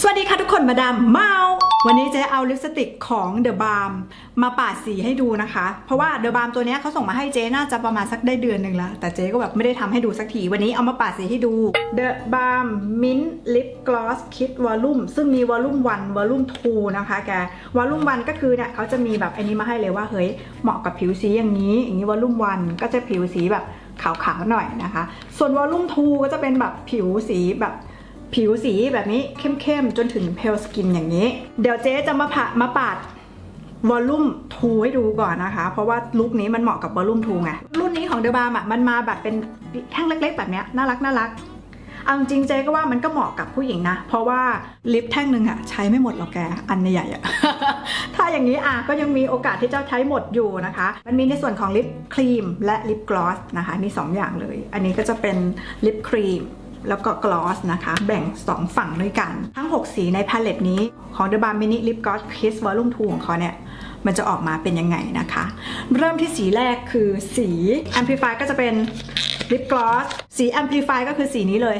สวัสดีค่ะทุกคนมาดามเมาวันนี้เจ๊เอาลิปสติกของ The Balm มาปาดสีให้ดูนะคะ เพราะว่า The Balm ตัวนี้เขาส่งมาให้เจ๊น่าจะประมาณสักได้เดือนหนึ่งแล้ว แต่เจ๊ก็แบบไม่ได้ทำให้ดูสักที วันนี้เอามาปาดสีให้ดู The Balm Mint Lip Gloss Kit Volume ซึ่งมี Volume 1 Volume 2 นะคะแก Volume 1 ก็คือเนี่ยเขาจะมีแบบอันนี้มาให้เลยว่าเฮ้ยเหมาะกับผิวสีอย่างนี้ อย่างนี้ Volume 1 ก็จะผิวสีแบบขาวๆหน่อยนะคะ ส่วน Volume 2 ก็จะเป็นแบบผิวสีแบบ ผิวสีแบบนี้เข้มๆ จนถึงเพลสกินอย่างนี้ เดี๋ยวเจ๊จะมาผ่ามาปาดวอลลุ่ม2ให้ดูก่อนนะคะ เพราะว่าลุคนี้มันเหมาะกับวอลลุ่ม2ไง รุ่นนี้ของเดอะบาร์มอะมันมาแบบเป็นแท่งเล็ก ๆ แบบเนี้ยน่ารักน่ารักเอาจริงเจ๊ก็ว่ามันก็เหมาะกับผู้หญิงนะ เพราะว่าลิปแท่งหนึ่งอะใช้ไม่หมดหรอกแก อันใหญ่ๆอะถ้าอย่างนี้อะก็ยังมีโอกาสที่จะใช้หมดอยู่นะคะ มันมีในส่วนของลิปครีมและลิปกลอสนะคะนี่สองอย่างเลย อันนี้ก็จะเป็นลิปครีม แล้วก็กลอสนะคะ แบ่ง 2 ฝั่งด้วยกัน ทั้ง 6 สีในพาเลตนี้ของ The Balm Mini Lip Gloss Kiss Volume 2 ของเขาเนี่ยมันจะออกมาเป็นยังไงนะคะ เริ่มที่สีแรกคือสี Amplify ก็จะเป็น Lip Gloss สี Amplify ก็คือสีนี้เลย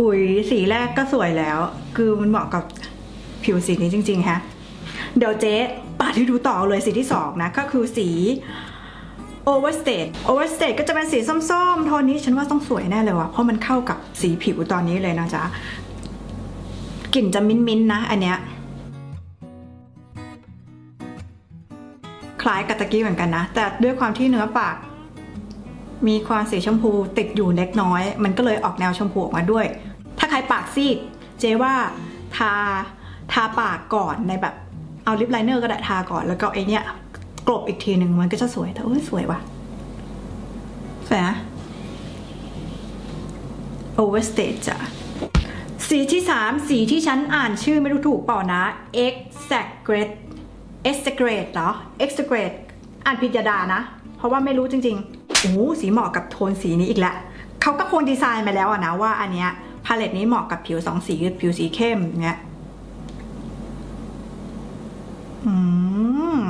อุ๋ยสีแรกก็สวยแล้ว คือมันเหมาะกับ ผิวสีนี้จริงๆฮะเดี๋ยวเจ๊ปาดให้ดูต่อเลยสีที่สองนะก็คือสี Overstate Overstate ก็จะเป็นสีส้มๆโทนนี้ฉันว่าต้องสวยแน่เลยว่ะเพราะมันเข้ากับสีผิวตอนนี้เลยนะจ๊ะกลิ่นจะมิ้นๆนนะอันเนี้ยคล้ายกับตะกี้เหมือนกันนะ แต่ด้วยความที่เนื้อปาก มีความสีชมพูติดอยู่เล็กน้อย มันก็เลยออกแนวชมพูออกมาด้วย ถ้าใครปากซีดเจว่าทาาปากก่อนในแบบเอาลิปไลเนอร์ก็ได้ทาก่อน แล้วก็ไอเนี้ยกลบอีกทีหนึ่งมันก็จะสวยแต่เอ้ยสวยว่ะสวยนะ overstate จ้ะสีที่ 3 สีที่ฉันอ่านชื่อไม่รู้ถูกเปล่านะ exaggerate exaggerate เหรอ exaggerate อ่านผิดยาดานะ เพราะว่าไม่รู้จริงๆโอ้สีเหมาะกับโทนสีนี้อีกแล้วเขาก็คงดีไซน์มาแล้วอะนะว่าอันเนี้ยพาเลตนี้เหมาะกับผิวสองสีผิวสีเข้มเนี้ย อืม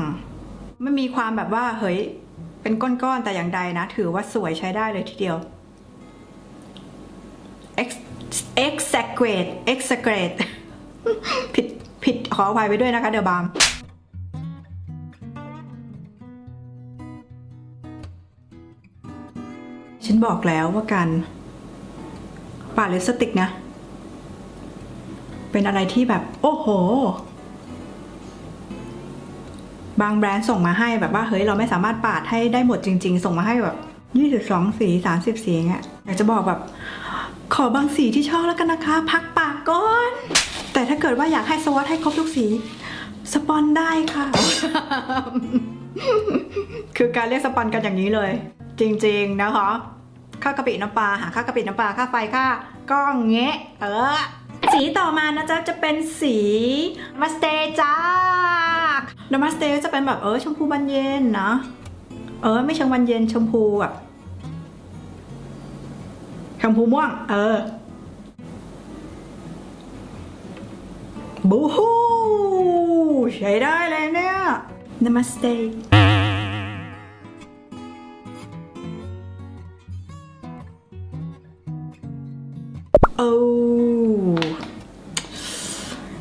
ไม่มีความแบบว่า เฮ้ย เป็นก้อนๆแต่อย่างใดนะ ถือว่าสวยใช้ได้เลยทีเดียว ex exaggerate exaggerate ผิดผิดขออภัยไปด้วยนะคะ เดอะบามฉันบอกแล้วว่าการปาดลิปสติกนะ เป็นอะไรที่แบบ โอ้โห บางแบรนด์ส่งมาให้แบบว่าเฮ้ยเราไม่สามารถปาดให้ได้หมดจริง ๆ ส่งมาให้แบบ22สี30สีอย่างเงี้ยอยากจะบอกแบบ ขอบางสีที่ชอบแล้วกันนะคะ พักปากก่อน แต่ถ้าเกิดว่าอยากให้สวอตให้ครบทุกสี สปอนได้ค่ะ คือการเรียกสปอนกันอย่างนี้เลย จริง ๆ นะคะค่ากะปิน้ำปลาหาค่ากะปิน้ำปลาค่าไฟค่ากล้องเงี้ยเออ สีต่อมานะจ๊ะจะเป็นสีมาสเตจ้า นมาสเตจะเป็นแบบเออชมพูบานเย็นนะเออ ไม่เชิงบานเย็นชมพูแบบชมพูม่วง เออบูฮูใช้ได้เลยเนี่ย Namaste โอ้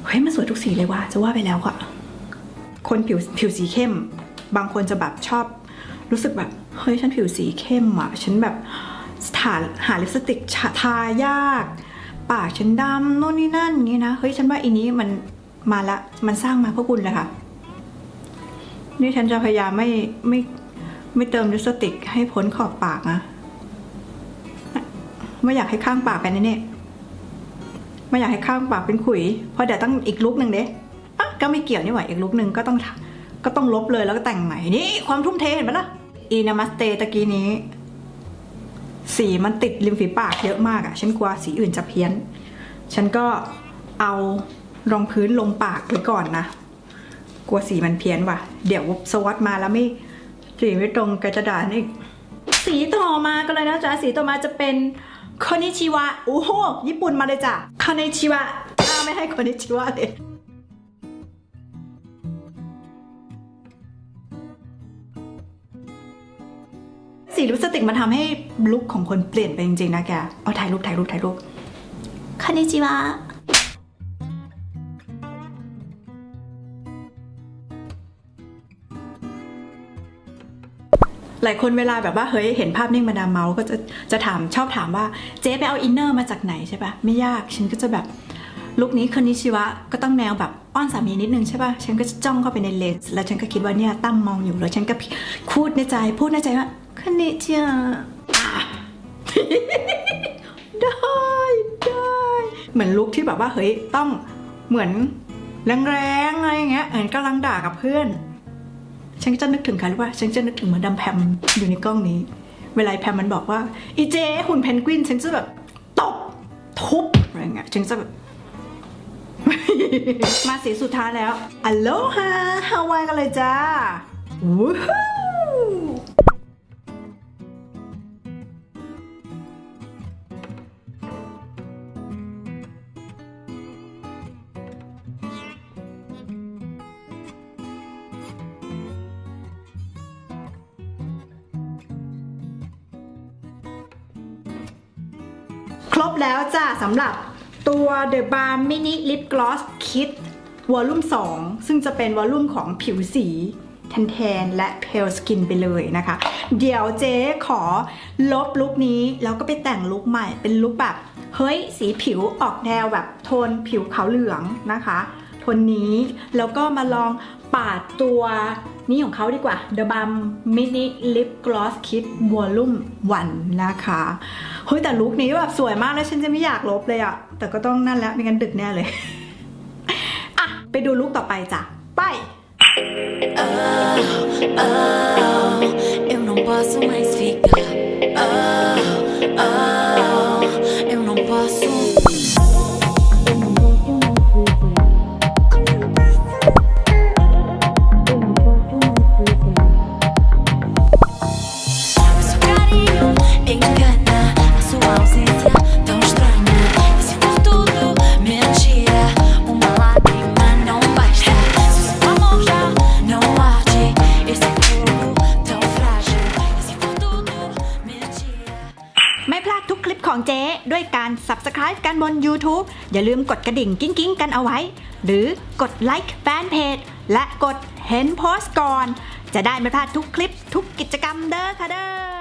เฮ้ยมันสวยทุกสีเลยว่ะจะว่าไปแล้วอะ คนผิวผิวสีเข้ม บางคนจะแบบชอบรู้สึกแบบเฮ้ยฉันผิวสีเข้มอะฉันแบบหานหาลิปสติกทายาก ปากฉันดำโน่นนี่นั่นอย่างนี้นะเฮ้ยฉันว่าอันนี้มันมาละมันสร้างมาเพื่อคุณเลยค่ะนี่ฉันจะพยายามไม่ไม่ไม่เติมลิปสติกให้พ้นขอบปากนะไม่อยากให้ข้างปากเป็นนี่เน่ไม่อยากให้ข้างปากเป็นขุยเพราะเดี๋ยวต้องอีกลุกหนึ่งเด้อ ก็ไม่เกี่ยวนี่หว่าอีกลุกหนึ่งก็ต้องก็ต้องลบเลยแล้วก็แต่งใหม่นี่ความทุ่มเทเห็นไหมล่ะอีนามัสเตตะกี้นี้ สีมันติดริมฝีปากเยอะมากอะฉันกลัวสีอื่นจะเพี้ยน ฉันก็เอารองพื้นลงปากไว้ก่อนนะกลัวสีมันเพี้ยนว่ะ เดี๋ยวสวัสดมาแล้วไม่สีไม่ตรงกระดานอีกสีต่อมาก็เลยนะจ๊ะสีต่อมาจะเป็นคอนิชิวะโอ้โหญี่ปุ่นมาเลยจ้ะคอนิชิวะอ้าไม่ให้คอนิชิวะเลย ลิปสติกมันทำให้ลุคของคนเปลี่ยนไปจริงๆนะแก เอาถ่ายรูปถ่ายรูปถ่ายรูปคานิจิวะหลายคนเวลาแบบว่าเฮ้ยเห็นภาพนิ่งมาดามเมาก็จะจะถามชอบถามว่าเจ๊ไปเอาอินเนอร์มาจากไหนใช่ปะไม่ยากฉันก็จะแบบลุคนี้คนิชิวะก็ต้องแนวแบบอ้อนสามีนิดนึงใช่ปะฉันก็จะจ้องเข้าไปในเลนส์แล้วฉันก็คิดว่าเนี่ยตั้มมองอยู่แล้วฉันก็พูดในใจพูดในใจว่า คนิชิวะได้ได้เหมือนลุคที่แบบว่าเฮ้ยต้องเหมือนแรงๆอะไรอย่างเงี้ยเหมือนกำลังด่ากับเพื่อน ฉันก็จะนึกถึงใครรู้ป่ะฉันจะนึกถึงเหมือนดำแพมอยู่ในกล้องนี้ เวลาแพมมันบอกว่าอีเจหุ่นเพนกวินฉันจะแบบตบทุบอะไรเงี้ยฉันจะแบบมาสีสุดท้ายแล้วอโลฮาฮาวายกันเลยจ้าวู้ ครบแล้วจ้าสำหรับตัว The Balm Mini Lip Gloss Kit วอลลุ่ม 2 ซึ่งจะเป็นวอลลุ่มของผิวสีแทนและ Pale Skin ไปเลยนะคะ เดี๋ยวเจ๊ขอลบลุคนี้ แล้วก็ไปแต่งลุคใหม่เป็นลุคแบบ เฮ้ย สีผิวออกแนวแบบโทนผิวขาวเหลืองนะคะโทนนี้แล้วก็มาลองปาดตัวนี้ของเขาดีกว่า The Balm Mini Lip Gloss Kit Volume 1 นะคะ เฮ้ยแต่ลุคนี้แบบสวยมากแล้วฉันจะไม่อยากลบเลยอะแต่ก็ต้องนั่นแหล้วไม่งั้นดึกแน่เลยอะไปดูลุคต่อไปจ้ะไป eu não posso mais ficar. Oh, oh, ของเจ๊ด้วยการ subscribe กันบน YouTube อย่าลืมกดกระดิ่งกิ้งกิ้งๆกันเอาไว้ หรือกดไลค์แฟนเพจและกดเห็นโพสต์ก่อน จะได้ไม่พลาดทุกคลิปทุกกิจกรรมเด้อค่ะเด้อ